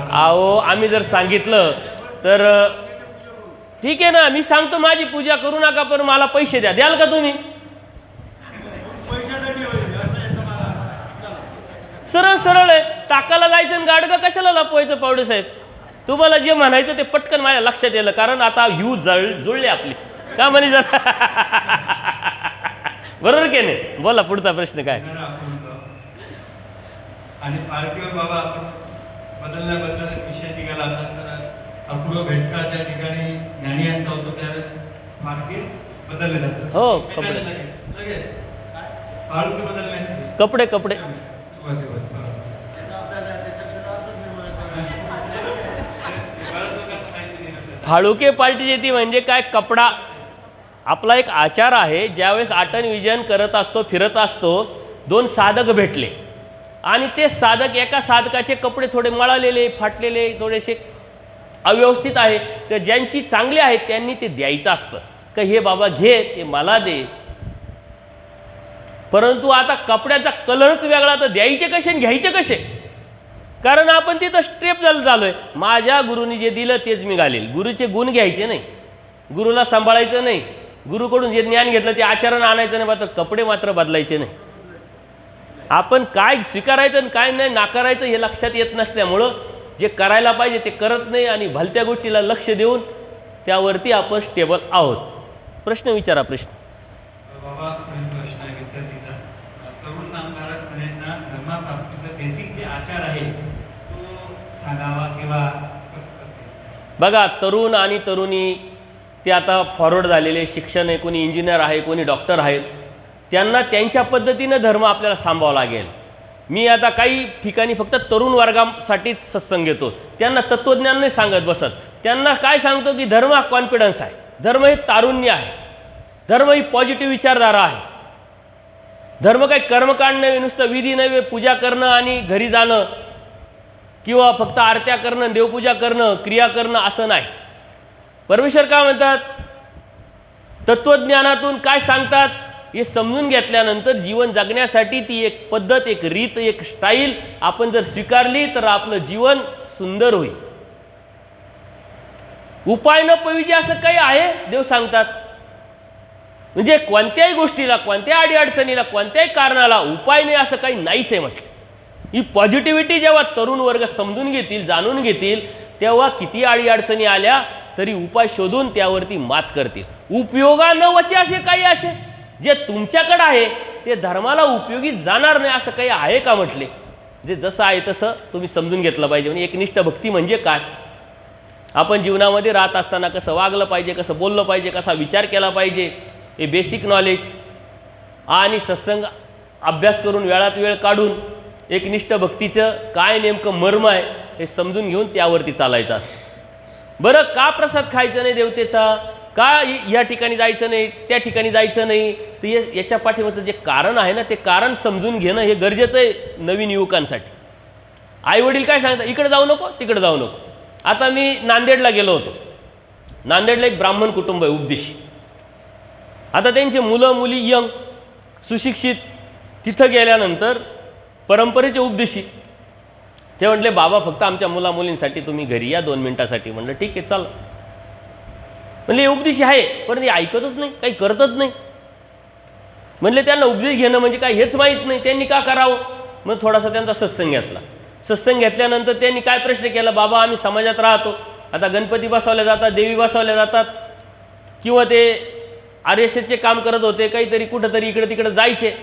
अहो आम्ही जर सांगितलं तर ठीक आहे ना मी सांगतो माझी पूजा करू नका पण मला पैसे द्या. द्याल का तुम्ही? सरळ सरळ आहे. ताकाला जायचं आणि गाडगं कशाला लपवायचं पावडे साहेब? तुम्हाला जे म्हणायचं ते पटकन माझ्या लक्षात येलं कारण आता यू जळ जुळले आपली. का म्हणे जर? बरोबर की नाही? बोला पुढचा प्रश्न काय? आणि पार्टीवर बाबा आपण बदलल्याबद्दल विषय निघाला होता. तर अपूर्व भेटका ज्या ठिकाणी ज्ञानी यांचा होतो त्यावेळेस पार्टी बदलले जातात. हो, कपडे. लगेच लगेच. पार्टी बदलण्यासाठी. कपडे कपडे. फाळुके पार्टी ती म्हणजे काय? कपडा. आपला एक आचार आहे ज्यावेळेस आटन विजन करत असतो फिरत असतो दोन साधक भेटले. आणि ते साधक एका साधकाचे कपडे थोडे मळालेले फाटलेले थोडेसे अव्यवस्थित आहे. तर ज्यांची चांगली आहेत त्यांनी ते द्यायचं असतं. का हे बाबा घे ते मला दे. परंतु आता कपड्याचा कलरच वेगळा तर द्यायचे कसे आणि घ्यायचे कसे? कारण आपण तिथं स्ट्रेप झालं झालो आहे माझ्या गुरुनी जे दिलं तेच मी घालेल. गुरुचे गुण घ्यायचे नाही. गुरुला सांभाळायचं नाही. गुरुकडून जे ज्ञान घेतलं ते आचरण आणायचं नाही. मात्र कपडे मात्र बदलायचे नाही. आपण काय स्वीकारायचं आणि काय नाही नाकारायचं हे लक्षात येत नसल्यामुळं जे करायला पाहिजे ते करत नाही आणि भलत्या गोष्टीला लक्ष देऊन त्यावरती आपण स्टेबल आहोत. प्रश्न विचारा प्रश्न. बघा तरुण आणि तरुणी ते आता फॉरवर्ड झालेले शिक्षण आहे कोणी इंजिनियर आहे कोणी डॉक्टर आहेत त्यांना त्यांच्या पद्धतीनं धर्म आपल्याला सांभावा लागेल. मी आता काही ठिकाणी फक्त तरुण वर्गासाठीच सत्संग घेतो. त्यांना तत्त्वज्ञान नाही सांगत बसत. त्यांना काय सांगतो की धर्म हा कॉन्फिडन्स आहे. धर्म हे तारुण्य आहे. धर्म ही पॉझिटिव्ह विचारधारा आहे. धर्म काही कर्मकांड नव्हे नुसतं विधी नव्हे पूजा करणं आणि घरी जाणं किंवा फक्त आरत्या करणं देवपूजा करणं क्रिया करणं असं नाही. परमेश्वर काय म्हणतात? तत्त्वज्ञानातून काय सांगतात? हे समजून घेतल्यानंतर जीवन जगण्यासाठी ती एक पद्धत एक रीत एक स्टाईल आपण जर स्वीकारली तर आपलं जीवन सुंदर होईल. उपाय न पविजे असं काही आहे? देव सांगतात. म्हणजे कोणत्याही गोष्टीला कोणत्याही अडीअडचणीला कोणत्याही कारणाला उपाय नाही असं काही नाहीच आहे म्हटलं. ही पॉझिटिव्हिटी जेव्हा तरुण वर्ग समजून घेतील जाणून घेतील तेव्हा किती अडीअडचणी आल्या तरी उपाय शोधून त्यावरती मात करतील. उपयोगा न वचे असे काही असे? जे तुमच्याकडं आहे ते धर्माला उपयोगी जाणार नाही असं काही आहे का म्हटले? जे जसं आहे तसं तुम्ही समजून घेतलं पाहिजे. म्हणजे एकनिष्ठ भक्ती म्हणजे काय? आपण जीवनामध्ये राहत असताना कसं वागलं पाहिजे कसं बोललं पाहिजे कसा विचार केला पाहिजे हे बेसिक नॉलेज आणि सत्संग अभ्यास करून वेळात वेळ काढून एकनिष्ठ भक्तीचं काय नेमकं मर्म आहे हे समजून घेऊन त्यावरती चालायचं असतं. बरं का प्रसाद खायचं नाही देवतेचा? का या ठिकाणी जायचं नाही त्या ठिकाणी जायचं नाही? तर या- याच्या पाठीमागचं जे कारण आहे ना ते कारण समजून घेणं हे गरजेचं आहे नवीन युवकांसाठी. आईवडील काय सांगतात? इकडे जाऊ नको तिकडे जाऊ नको. आता मी नांदेडला गेलो होतो. नांदेडला एक ब्राह्मण कुटुंब आहे उपदेशी आता त्यांचे मुलं मुली यंग सुशिक्षित तिथं गेल्यानंतर परंपरेचे उपदेशी ते म्हटले बाबा फक्त आमच्या मुला मुलींसाठी तुम्ही घरी या दोन मिनटासाठी. म्हणलं ठीक आहे चाल. म्हणले उपदेश उपदेशी आहे पण ते ऐकतच नाही काही करतच नाही. म्हणले त्यांना उपदेश घेणं म्हणजे काय हेच माहीत नाही त्यांनी का करावं? मग थोडासा त्यांचा सत्संग घेतला. सत्संग घेतल्यानंतर त्यांनी काय प्रश्न केला? बाबा आम्ही समाजात राहतो. आता गणपती बसवल्या जातात देवी बसवल्या जातात. किंवा ते आर एस एसचे काम करत होते काहीतरी कुठंतरी इकडे तिकडे जायचे.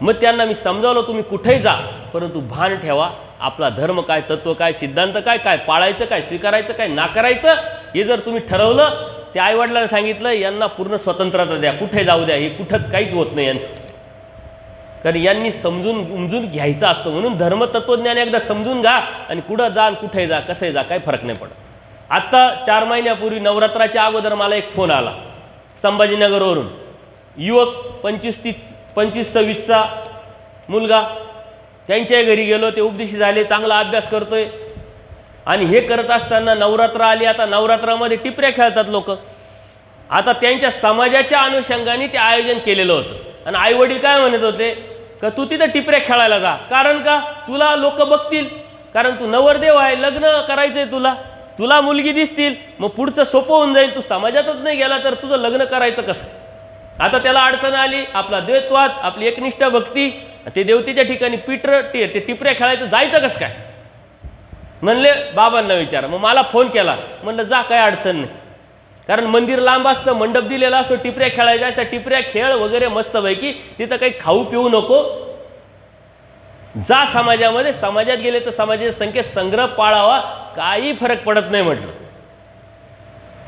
मग त्यांना मी समजावलं तुम्ही कुठेही जा परंतु भान ठेवा. आपला धर्म काय तत्व काय सिद्धांत काय काय पाळायचं काय स्वीकारायचं काय नाकारायचं हे जर तुम्ही ठरवलं त्या आईवडिलांना सांगितलं यांना पूर्ण स्वतंत्रता द्या कुठे जाऊ द्या हे कुठंच काहीच होत नाही यांचं. कारण यांनी समजून उमजून घ्यायचं असतं म्हणून धर्मतत्वज्ञान एकदा समजून घ्या आणि कुठं जा आणि कुठे जा कसे जा काही फरक नाही पडत. आत्ता चार महिन्यापूर्वी नवरात्राच्या अगोदर मला एक फोन आला संभाजीनगरवरून. युवक पंचवीस तीस पंचवीस सव्वीसचा मुलगा त्यांच्याही घरी गेलो ते उपदेशी झाले चांगला अभ्यास करतोय. आणि हे करत असताना नवरात्र आली आता नवरात्रामध्ये टिपऱ्या खेळतात लोक. आता त्यांच्या समाजाच्या अनुषंगाने ते आयोजन केलेलं होतं. आणि आई वडील काय म्हणत होते? का तू तिथं टिपऱ्या खेळायला जा. कारण का? तुला लोक बघतील. कारण तू नवरदेव आहे लग्न करायचं आहे तुला. तुला मुलगी दिसतील. मग पुढचं सोपं होऊन जाईल. तू समाजातच नाही गेला तर तुझं लग्न करायचं कसं? आता त्याला अडचण आली. आपला द्वैतवाद आपली एकनिष्ठ भक्ती. ते देवतेच्या ठिकाणी पिटर ते टिपऱ्या खेळायचं जायचं कसं काय? म्हणले बाबांना विचारा. मग मला फोन केला. म्हणलं जा काय अडचण नाही. कारण मंदिर लांब असतं मंडप दिलेला असतो टिपऱ्या खेळायच्या असतात टिपऱ्या खेळ वगैरे मस्तपैकी तिथं काही खाऊ पिऊ नको. जा समाजामध्ये समाजात गेले तर समाजाच्या संख्येत संग्रह पाळावा काही फरक पडत नाही म्हटलं.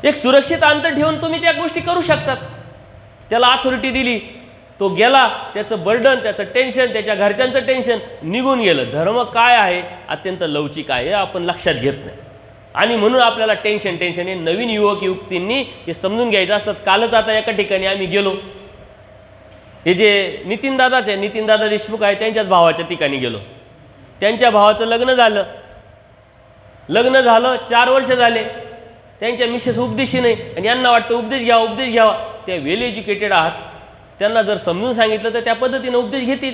एक सुरक्षित अंतर ठेवून तुम्ही त्या गोष्टी करू शकतात. त्याला अथॉरिटी दिली. तो गेला त्याचं बर्डन त्याचं टेन्शन त्याच्या घरच्यांचं टेन्शन निघून गेलं. धर्म काय आहे? अत्यंत लवचिक आहे हे आपण लक्षात घेत नाही. आणि म्हणून आपल्याला टेन्शन टेन्शन हे नवीन युवक युवतींनी हे समजून घ्यायचं असतात कालच आता एका ठिकाणी आम्ही गेलो. हे जे नितीन नितीनदादा नितीन दादा देशमुख आहे त्यांच्याच भावाच्या ठिकाणी गेलो. त्यांच्या भावाचं लग्न झालं. लग्न झालं चार वर्ष झाले. त्यांच्या मिसेस उपदेशी नाही. आणि यांना वाटतं उपदेश घ्यावा उपदेश घ्यावा. त्या वेल एज्युकेटेड आहात. त्यांना जर समजून सांगितलं तर त्या पद्धतीनं उपदेश घेतील.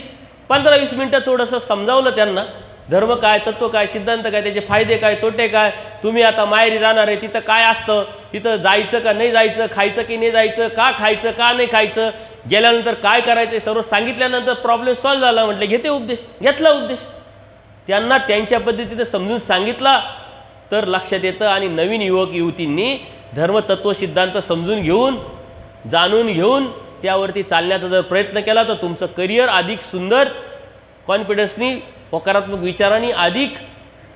पंधरा वीस मिनटं थोडंसं समजावलं त्यांना. धर्म काय तत्व काय सिद्धांत काय त्याचे फायदे काय तोटे काय तुम्ही आता माहेरी जाणार आहे तिथं काय असतं तिथं जायचं का नाही जायचं खायचं की नाही जायचं का खायचं का नाही खायचं गेल्यानंतर काय करायचं सर्व सांगितल्यानंतर प्रॉब्लेम सॉल्व्ह झाला म्हटलं घेते उपदेश घेतला उपदेश. त्यांना त्यांच्या पद्धतीनं समजून सांगितला तर लक्षात येतं आणि नवीन युवक युवतींनी धर्मतत्व सिद्धांत समजून घेऊन जाणून घेऊन त्यावरती चालण्याचा जर प्रयत्न केला तर तुमचं करिअर अधिक सुंदर कॉन्फिडन्सनी होकारात्मक विचारांनी अधिक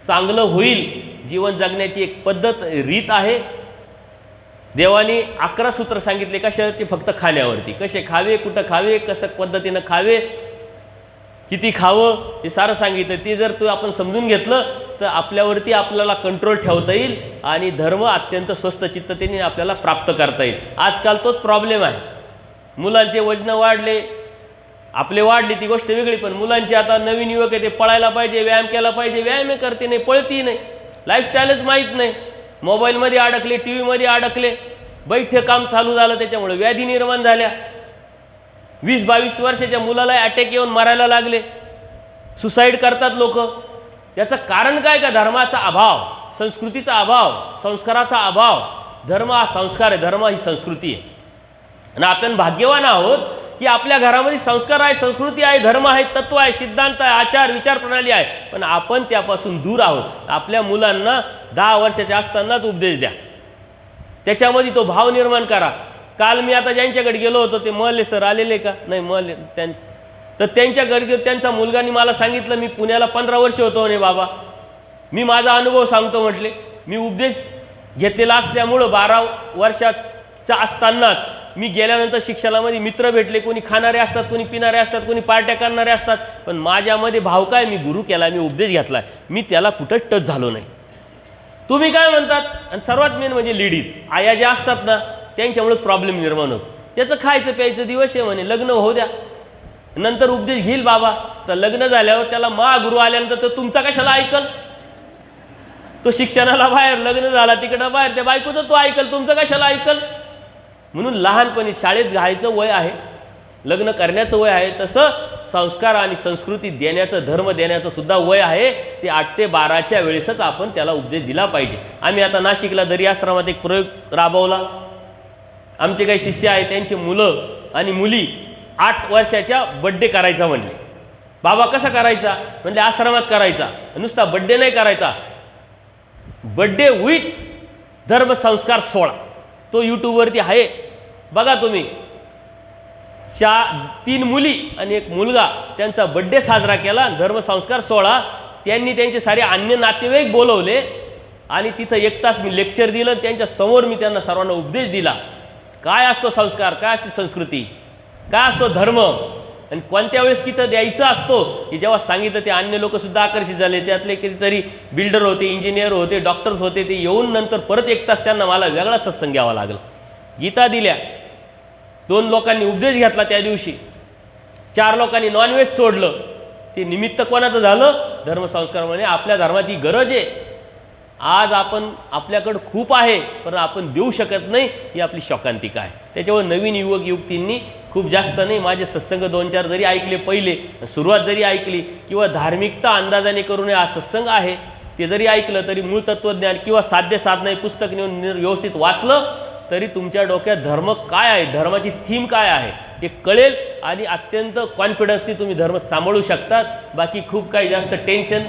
चांगलं होईल. जीवन जगण्याची एक पद्धत रीत आहे. देवाने अकरा सूत्र सांगितले कशावरती फक्त खाण्यावरती. कसे खावे कुठं खावे कसं पद्धतीनं खावे किती खावं हे सारं सांगितलं. ते जर तू आपण समजून घेतलं तर आपल्यावरती आपल्याला कंट्रोल ठेवता येईल आणि धर्म अत्यंत स्वस्त चित्ततेने आपल्याला प्राप्त करता येईल. आजकाल तोच प्रॉब्लेम आहे. मुलांचे वजन वाढले आपले वाढले ती गोष्ट वेगळी पण मुलांचे आता नवीन युवक आहे ते पळायला पाहिजे व्यायाम केला पाहिजे व्यायाम करते नाही पळती नाही. लाईफस्टाईलच माहीत नाही. मोबाईलमध्ये अडकले टी व्हीमध्ये अडकले बैठे काम चालू झालं त्याच्यामुळे व्याधी निर्माण झाल्या. वीस बावीस वर्षाच्या मुलाला अटॅक येऊन मारायला लागले. सुसाईड करतात लोक. याचं कारण काय का? धर्माचा अभाव संस्कृतीचा अभाव संस्काराचा अभाव. धर्म हा संस्कार आहे धर्म ही संस्कृती आहे. आणि आपण भाग्यवान आहोत की आपल्या घरामध्ये संस्कार आहे संस्कृती आहे धर्म आहे तत्व आहे सिद्धांत आहे आचार विचार प्रणाली आहे. पण आपण त्यापासून दूर आहोत. आपल्या मुलांना दहा वर्षाच्या असतानाच उपदेश द्या. त्याच्यामध्ये तो भाव निर्माण करा. काल मी आता ज्यांच्याकडे गेलो होतो ते महले सर आलेले का? नाही महले त्यां तर त्यांच्याकडे गेलो, त्यांचा मुलगानी मला सांगितलं मी पुण्याला पंधरा वर्ष होतो म्हणे बाबा. मी माझा अनुभव सांगतो म्हटले. मी उपदेश घेतलेला असल्यामुळं बारा वर्षाच्या असतानाच मी गेल्यानंतर शिक्षणामध्ये मित्र भेटले कोणी खाणारे असतात कोणी पिणारे असतात कोणी पार्ट्या करणारे असतात. पण माझ्यामध्ये भाव काय? मी गुरु केला मी उपदेश घेतला मी त्याला कुठं टच झालो नाही. तुम्ही काय म्हणतात? आणि सर्वात मेन म्हणजे लेडीज आया ज्या असतात ना त्यांच्यामुळे प्रॉब्लेम निर्माण होतो. त्याचं खायचं प्यायचं दिवस आहे म्हणे लग्न होऊ द्या. नंतर उपदेश घेईल बाबा. तर लग्न झाल्यावर त्याला मा गुरु आल्यानंतर तो तुमचा कशाला ऐकल? तो शिक्षणाला बाहेर लग्न झाला तिकडं बाहेर त्या बायकोचं तो ऐकल तुमचं कशाला ऐकल? म्हणून लहानपणी शाळेत जायचं वय आहे लग्न करण्याचं वय आहे तसं संस्कार आणि संस्कृती देण्याचं धर्म देण्याचं सुद्धा वय आहे ते आठ ते बाराच्या वेळेसच आपण त्याला उपदेश दिला पाहिजे. आम्ही आता नाशिकला दरी आश्रमात एक प्रयोग राबवला. आमचे काही शिष्य आहे त्यांची मुलं आणि मुली आठ वर्षाच्या बड्डे करायचा म्हणले. बाबा कसा करायचा? म्हणजे आश्रमात करायचा. नुसता बड्डे नाही करायचा. बड्डे विथ धर्मसंस्कार सोळा तो यूट्यूबवरती आहे. बघा तुम्ही. चा तीन मुली आणि एक मुलगा त्यांचा बड्डे साजरा केला धर्मसंस्कार सोहळा. त्यांनी त्यांचे सारे अन्य नातेवाईक बोलवले आणि तिथं एक तास मी लेक्चर दिलं त्यांच्यासमोर मी त्यांना सर्वांना उपदेश दिला. काय असतो संस्कार? काय असते संस्कृती? काय असतो धर्म? आणि कोणत्या वेळेस तिथं द्यायचं असतो? की जेव्हा सांगितलं ते अन्य लोकसुद्धा आकर्षित झाले. त्यातले कितीतरी बिल्डर होते इंजिनियर होते डॉक्टर्स होते ते येऊन नंतर परत एक तास त्यांना मला वेगळा सत्संग घ्यावा लागला. गीता दिल्या. दोन लोकांनी उपदेश घेतला त्या दिवशी. चार लोकांनी नॉनव्हेज सोडलं. ते निमित्त कोणाचं झालं? धर्मसंस्कार म्हणे आपल्या धर्मात ही गरज आहे. आज आपण आपल्याकडं खूप आहे पण आपण देऊ शकत नाही ही आपली शोकांतिका आहे. त्याच्यामुळे नवीन युवक युवतींनी खूप जास्त नाही माझे सत्संग दोन चार जरी ऐकले पहिले सुरुवात जरी ऐकली किंवा धार्मिकता अंदाजाने करून हा सत्संग आहे ते जरी ऐकलं तरी मूळ तत्त्वज्ञान किंवा साध्य साधना हे पुस्तक नेऊन निर- व्यवस्थित वाचलं तरी तुमच्या डोक्यात धर्म काय आहे? धर्माची थीम काय आहे? हे कळेल आणि अत्यंत कॉन्फिडन्सनी तुम्ही धर्म सांभाळू शकतात. बाकी खूप काही जास्त टेन्शन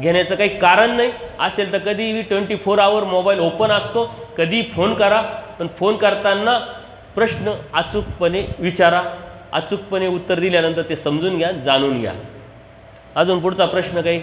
घेण्याचं काही कारण नाही. असेल तर कधीही twenty four hour mobile open असतो. कधीही फोन करा. पण फोन करताना प्रश्न अचूकपणे विचारा. अचूकपणे उत्तर दिल्यानंतर ते समजून घ्या जाणून घ्या. अजून पुढचा प्रश्न काही?